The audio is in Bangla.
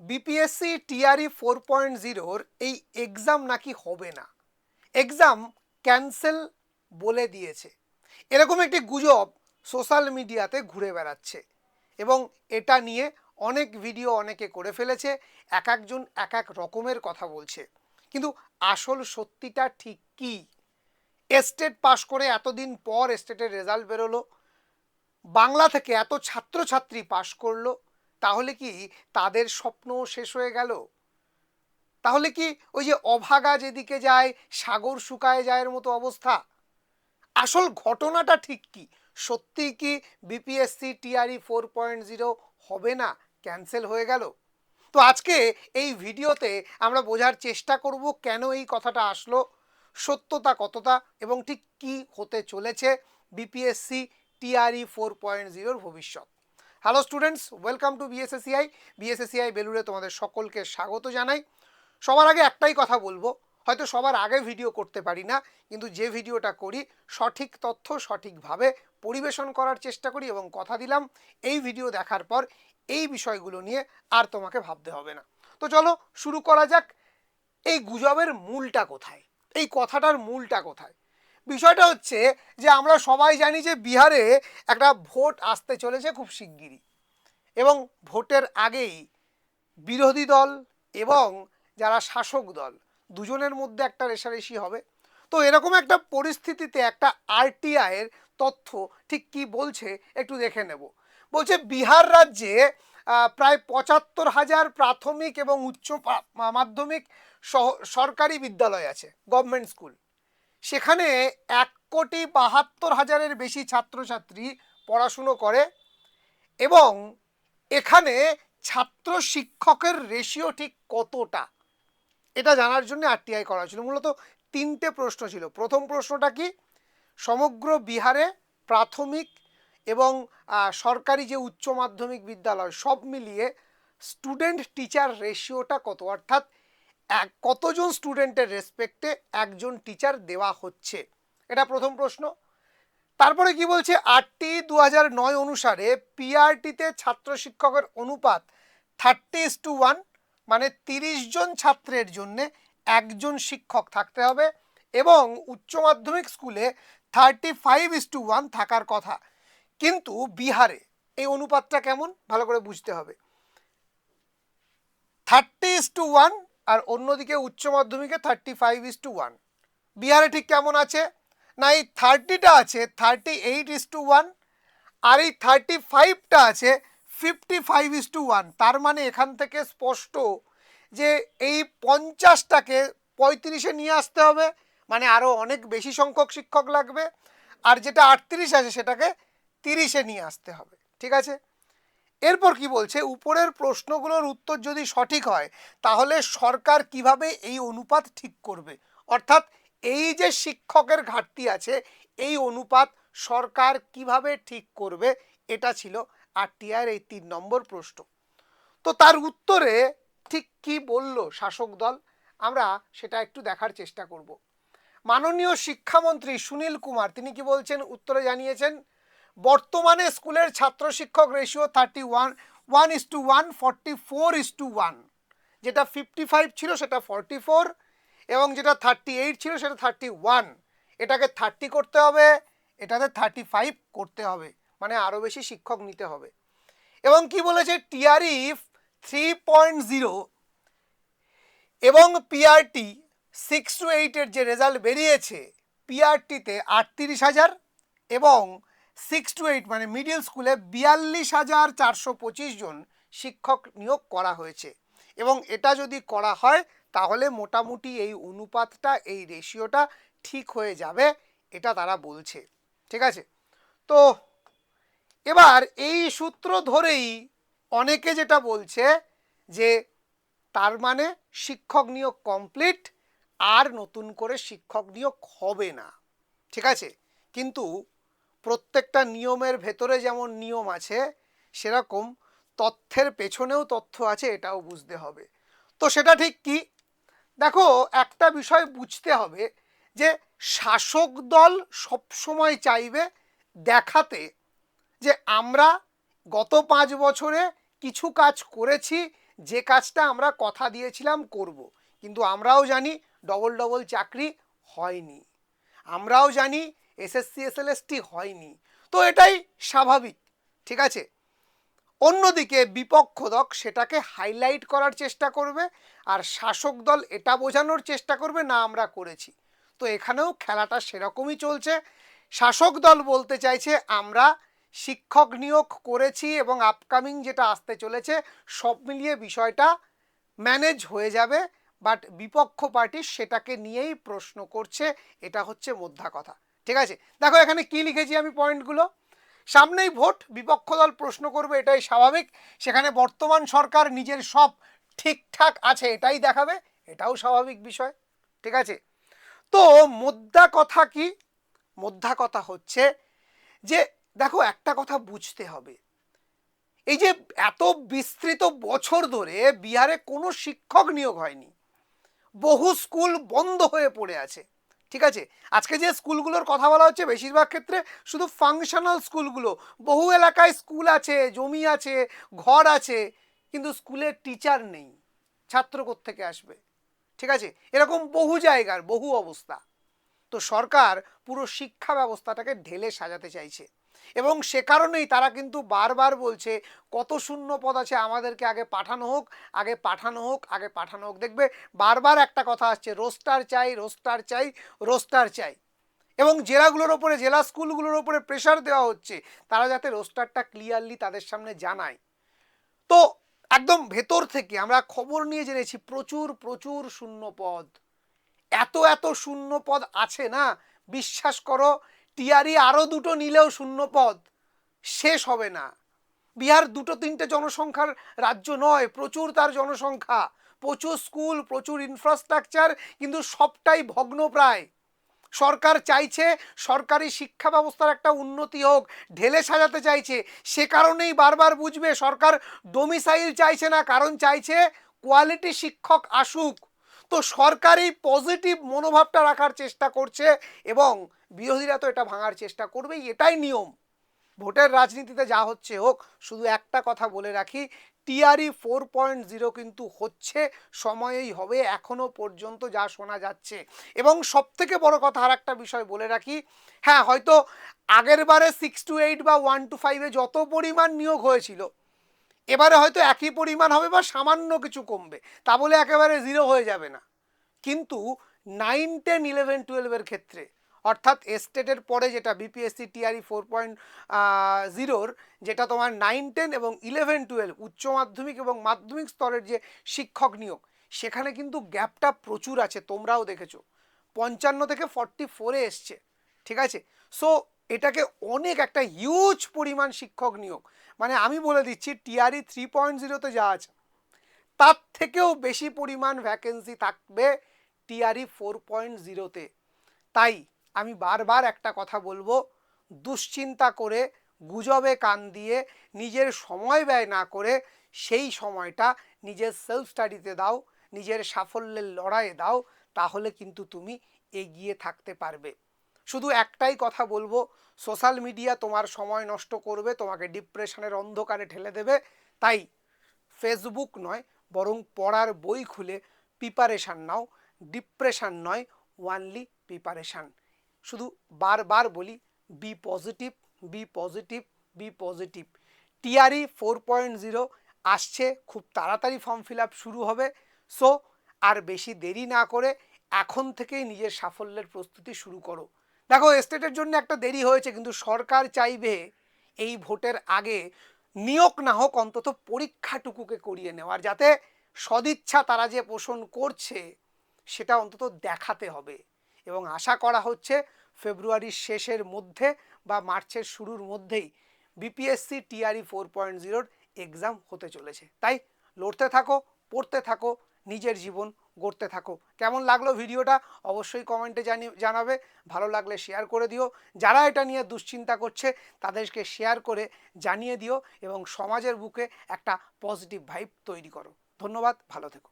বিপিএসসি টিআরই ফোর পয়েন্ট জিরোর এই এক্সাম নাকি হবে না। এক্সাম ক্যান্সেল বলে দিয়েছে। এরকম একটি গুজব সোশ্যাল মিডিয়াতে ঘুরে বেড়াচ্ছে এবং এটা নিয়ে অনেক ভিডিও অনেকে করে ফেলেছে, এক একজন এক এক রকমের কথা বলছে। কিন্তু আসল সত্যিটা ঠিক কী? এস্টেট পাশ করে এতদিন পর এস্টেটের রেজাল্ট বেরোলো, বাংলা থেকে এত ছাত্রছাত্রী পাশ করল তাহলে কি তাদের স্বপ্ন শেষ হয়ে গেল? তাহলে কি ওই যে অভাগা যেদিকে যায়, সাগর শুকায় যায়ের মতো অবস্থা? আসল ঘটনাটা ঠিক কি? সত্যি কি BPSC TRE four point zero হবে না? ক্যান্সেল হয়ে গেল? তো আজকে এই ভিডিওতে আমরা বোঝার চেষ্টা করব কেন এই কথাটা আসলো, সত্যতা কতটা এবং ঠিক কি হতে চলেছে বিপিএসসি টিআরই ফোর পয়েন্ট জিরোর ভবিষ্যৎ। Hello students welcome to BSACI BSACI বেলুড়ে তোমাদের সকলকে স্বাগত জানাই। সবার আগে একটাই কথা বলব। হয়তো সবার আগে ভিডিও করতে পারি না, কিন্তু যে ভিডিওটা করি, সঠিক তথ্য, সঠিকভাবে পরিবেশন করার চেষ্টা করি এবং কথা দিলাম, এই ভিডিও দেখার পর এই বিষয়গুলো নিয়ে আর তোমাকে ভাবতে হবে না। তো চলো শুরু করা যাক। এই গুজবের মূলটা কোথায়? এই কথাটার মূলটা কোথায়? বিষয়টা হচ্ছে যে আমরা সবাই জানি যে বিহারে একটা ভোট আসতে চলেছে খুব শিগগিরই। এবং ভোটের আগেই বিরোধী দল এবং যারা শাসক দল দুজনের মধ্যে একটা রেশারেশি হবে। তো এরকম একটা পরিস্থিতিতে একটা আরটিআইয়ের তথ্য ঠিক কি বলছে একটু দেখে নেব। বলছে বিহার রাজ্যে প্রায় পঁচাত্তর হাজার প্রাথমিক এবং উচ্চ মাধ্যমিক সহ- সরকারি বিদ্যালয় আছে, গভর্নমেন্ট স্কুল। সেখানে এক কোটি বাহাত্তর হাজারের বেশি ছাত্রছাত্রী পড়াশুনো করে এবং এখানে ছাত্র শিক্ষকের রেশিও ঠিক কতটা? এটা জানার জন্য আরটিআই করা ছিল মূলত তিনটে প্রশ্ন ছিল। প্রথম প্রশ্নটা কি? সমগ্র বিহারে প্রাথমিক এবং সরকারি যে উচ্চ মাধ্যমিক বিদ্যালয় সব মিলিয়ে স্টুডেন্ট টিচার রেশিওটা কত? অর্থাৎ এক, কতজন স্টুডেন্টের রেসপেক্টে একজন টিচার দেওয়া হচ্ছে? এটা প্রথম প্রশ্ন। তারপরে কি বলছে? আটটি দু নয় অনুসারে পিআরটিতে ছাত্র শিক্ষকের অনুপাত থার্টি ইস টু ওয়ান মানে তিরিশ জন ছাত্রের জন্যে একজন শিক্ষক থাকতে হবে এবং উচ্চ মাধ্যমিক স্কুলে thirty five is to one থাকার কথা। কিন্তু বিহারে এই অনুপাতটা কেমন? ভালো করে বুঝতে হবে। থার্টি ইস টু ওয়ান আর অন্যদিকে উচ্চ মাধ্যমিকে thirty five is to one বিহারে ঠিক কেমন আছে? না, এই থার্টিটা আছে thirty eight is to one আর এই থার্টি ফাইভটা আছে fifty five is to one তার মানে এখান থেকে স্পষ্ট যে এই পঞ্চাশটাকে পঁয়ত্রিশে নিয়ে আসতে হবে মানে আরও অনেক বেশি সংখ্যক শিক্ষক লাগবে, আর যেটা আটত্রিশ আছে সেটাকে তিরিশে নিয়ে আসতে হবে। ঠিক আছে? এরপর কি বলছে? উপরের প্রশ্নগুলোর উত্তর যদি সঠিক হয়, তাহলে সরকার কীভাবে এই অনুপাত ঠিক করবে? অর্থাৎ এই যে শিক্ষকের ঘাটতি আছে, এই অনুপাত সরকার কীভাবে ঠিক করবে? এটা ছিল আরটিআইয়ের এই তিন নম্বর প্রশ্ন। তো তার উত্তরে ঠিক কি বলল শাসক দল? আমরা সেটা একটু দেখার চেষ্টা করব। মাননীয় শিক্ষামন্ত্রী সুনীল কুমার, তিনি কি বলছেন? উত্তরে জানিয়েছেন বর্তমানে স্কুলের ছাত্র শিক্ষক ratio thirty one one is to one forty four is to one যেটা ফিফটি ফাইভ ছিল সেটা ফর্টি ফোর এবং যেটা থার্টি এইট ছিল সেটা থার্টি ওয়ান এটাকে থার্টি করতে হবে, এটাতে থার্টি ফাইভ করতে হবে মানে আরও বেশি শিক্ষক নিতে হবে। এবং কি বলেছে টিআরইফ থ্রি পয়েন্ট জিরো এবং P R T six two এইটের যে রেজাল্ট বেরিয়েছে পিআরটিতে আটত্রিশ হাজার এবং সিক্স টু এইট মানে মিডিল স্কুলে বিয়াল্লিশ হাজার চারশো পঁচিশ জন শিক্ষক নিয়োগ করা হয়েছে। এবং এটা যদি করা হয়, তাহলে মোটামুটি এই অনুপাতটা, এই রেশিওটা ঠিক হয়ে যাবে, এটা তারা বলছে। ঠিক আছে? তো এবার এই সূত্র ধরেই অনেকে যেটা বলছে যে, তার মানে শিক্ষক নিয়োগ কমপ্লিট আর নতুন করে শিক্ষক নিয়োগ হবে না। ঠিক আছে? কিন্তু প্রত্যেকটা নিয়মের ভেতরে যেমন নিয়ম আছে, সেরকম তথ্যের পেছনেও তথ্য আছে, এটাও বুঝতে হবে। তো সেটা ঠিক কি? দেখো, একটা বিষয় বুঝতে হবে যে শাসক দল সবসময় চাইবে দেখাতে যে আমরা গত পাঁচ বছরে কিছু কাজ করেছি, যে কাজটা আমরা কথা দিয়েছিলাম করব। কিন্তু আমরাও জানি, ডবল ডবল চাকরি হয়নি। আমরাও জানি এসএসসি, এসএলএসটি হয়নি। তো এটাই স্বাভাবিক, ঠিক আছে? অন্যদিকে বিপক্ষ দল সেটাকে হাইলাইট করার চেষ্টা করবে আর শাসক দল এটা বোঝানোর চেষ্টা করবে, না, আমরা করেছি। তো এখানেও খেলাটা সেরকমই চলছে। শাসক দল বলতে চাইছে, আমরা শিক্ষক নিয়োগ করেছি এবং আপকামিং যেটা আসতে চলেছে, সব মিলিয়ে বিষয়টা ম্যানেজ হয়ে যাবে। বাট বিপক্ষ পার্টি সেটাকে নিয়েই প্রশ্ন করছে, এটা হচ্ছে মোদ্দা কথা। ঠিক আছে? দেখো, এখানে কি লিখেছি আমি পয়েন্টগুলো? সামনেই ভোট, বিপক্ষ দল প্রশ্ন করবে, এটাই স্বাভাবিক। সেখানে বর্তমান সরকার নিজের সব ঠিকঠাক আছে, এটাই দেখাবে, এটাও স্বাভাবিক বিষয়। ঠিক আছে? তো মোদ্দা কথা কি? মোদ্দা কথা হচ্ছে যে, দেখো, একটা কথা বুঝতে হবে। এই যে এত বিস্তৃত বছর ধরে বিহারে কোনো শিক্ষক নিয়োগ হয়নি। বহু স্কুল বন্ধ হয়ে পড়ে আছে। ঠিক আছে? আজকে যে স্কুলগুলোর কথা বলা হচ্ছে, বেশিরভাগ ক্ষেত্রে শুধু ফাংশনাল স্কুলগুলো। বহু এলাকায় স্কুল আছে, জমি আছে, ঘর আছে, কিন্তু স্কুলের টিচার নেই। ছাত্র থেকে আসবে? ঠিক আছে? এরকম বহু জায়গার, বহু অবস্থা। তো সরকার পুরো শিক্ষা ব্যবস্থাটাকে ঢেলে সাজাতে চাইছে। এবং সে কারণেই তারা কিন্তু বারবার বলছে, কত শূন্য পদ আছে আমাদেরকে আগে পাঠানো হোক, আগে পাঠানো হোক, আগে পাঠানো হোক। দেখবে বারবার একটা কথা আসছে, রোস্টার চাই রোস্টার চাই রোস্টার চাই। এবং জেলাগুলোর ওপরে, জেলা স্কুলগুলোর ওপরে প্রেশার দেওয়া হচ্ছে, তারা যাতে রোস্টারটা ক্লিয়ারলি তাদের সামনে জানায়। তো একদম ভেতর থেকে আমরা খবর নিয়ে জেনেছি, প্রচুর প্রচুর শূন্য পদ। এত এত শূন্য পদ আছে না? বিশ্বাস করো টিআরই আরও দুটো নিলেও শূন্য পদ। শেষ হবে না। বিহার দুটো তিনটে জনসংখ্যার রাজ্য নয়, প্রচুর তার জনসংখ্যা। প্রচুর স্কুল, প্রচুর ইনফ্রাস্ট্রাকচার কিন্তু সবটাই ভগ্নপ্রায় সরকার চাইছে সরকারি শিক্ষা ব্যবস্থার একটা উন্নতি হোক, ঢেলে সাজাতে চাইছে। সে কারণেই বারবার বুঝবে সরকার ডোমিসাইল চাইছে না, কারণ চাইছে কোয়ালিটি শিক্ষক আসুক। তো সরকারি পজিটিভ মনোভাবটা রাখার চেষ্টা করছে এবং বিরোধীরা তো এটা ভাঙার চেষ্টা করবেই, এটাই নিয়ম। ভোটের রাজনীতিতে যা হচ্ছে হোক, শুধু একটা কথা বলে রাখি, টিআরই ফোর পয়েন্ট জিরো কিন্তু হচ্ছে, সময়েই হবে এখনও পর্যন্ত যা শোনা যাচ্ছে। এবং সব থেকে বড় কথা আর একটা বিষয় বলে রাখি হ্যাঁ হয়তো আগের বারে সিক্স টু এইট বা ওয়ান টু ফাইভে যত পরিমাণ নিয়োগ হয়েছিল, এবারে হয়তো একই পরিমাণ হবে বা সামান্য কিছু কমবে, তা বলে একেবারে জিরো হয়ে যাবে না। কিন্তু নাইন টেন ইলেভেন টুয়েলভের ক্ষেত্রে অর্থাৎ এস্টেটের পরে যেটা বিপিএসসি টিআরই ফোর পয়েন্ট জিরোর যেটা তোমার নাইন টেন এবং ইলেভেন টুয়েলভ উচ্চ মাধ্যমিক এবং মাধ্যমিক স্তরের যে শিক্ষক নিয়োগ, সেখানে কিন্তু গ্যাপটা প্রচুর আছে, তোমরাও দেখেছ। পঞ্চান্ন থেকে ফর্টি ফোরে এসছে, ঠিক আছে? সো এটাকে অনেক একটা হিউজ পরিমাণ শিক্ষক নিয়োগ। মানে আমি বলে দিচ্ছি টিআরই থ্রি পয়েন্ট জিরোতে যা আছে, তার থেকেও বেশি পরিমাণ ভ্যাকেন্সি থাকবে টিআরই ফোর পয়েন্ট জিরোতে তাই আমি বারবার একটা কথা বলব, দুশ্চিন্তা করে গুজবে কান দিয়ে নিজের সময় ব্যয় না করে সেই সময়টা নিজের সেলফ স্টাডিতে দাও, নিজের সাফল্যের লড়াইয়ে দাও, তাহলে কিন্তু তুমি এগিয়ে থাকতে পারবে। শুধু একটাই কথা বলব সোশ্যাল মিডিয়া তোমার সময় নষ্ট করবে, তোমাকে ডিপ্রেশনের অন্ধকারে ঠেলে দেবে, তাই ফেসবুক নয়, বরং পড়ার বই খুলে প্রিপারেশান নাও ডিপ্রেশান নয় ওয়ানলি প্রিপারেশান শুধু বারবার বলি be positive be positive be positive TRE four point zero আসছে, খুব তাড়াতাড়ি ফর্ম ফিল শুরু হবে। সো আর বেশি দেরি না করে এখন থেকেই নিজের সাফল্যের প্রস্তুতি শুরু করো। দেখো এস্টেটের জন্য একটা দেরি হয়েছে, কিন্তু সরকার চাইবে এই ভোটের আগে নিয়োগ না হোক, অন্তত পরীক্ষাটুকুকে করিয়ে নেওয়ার, যাতে সদিচ্ছা তারা যে পোষণ করছে, সেটা অন্তত দেখাতে হবে। এবং আশা করা হচ্ছে ফেব্রুয়ারির শেষের মধ্যে বা মার্চের শুরুর মধ্যেই বিপিএসসি টিআরই ফোর পয়েন্ট জিরোর এক্সাম হতে চলেছে। তাই লড়তে থাকো, পড়তে থাকো, নিজের জীবন গড়তে থাকো। কেমন লাগল ভিডিওটা অবশ্যই কমেন্টে জানি জানাবে। ভালো লাগলে শেয়ার করে দিও। যারা এটা নিয়ে দুশ্চিন্তা করছে, তাদেরকে শেয়ার করে জানিয়ে দিও এবং সমাজের বুকে একটা পজিটিভ ভাইব তৈরি করো। ধন্যবাদ, ভালো থেকো।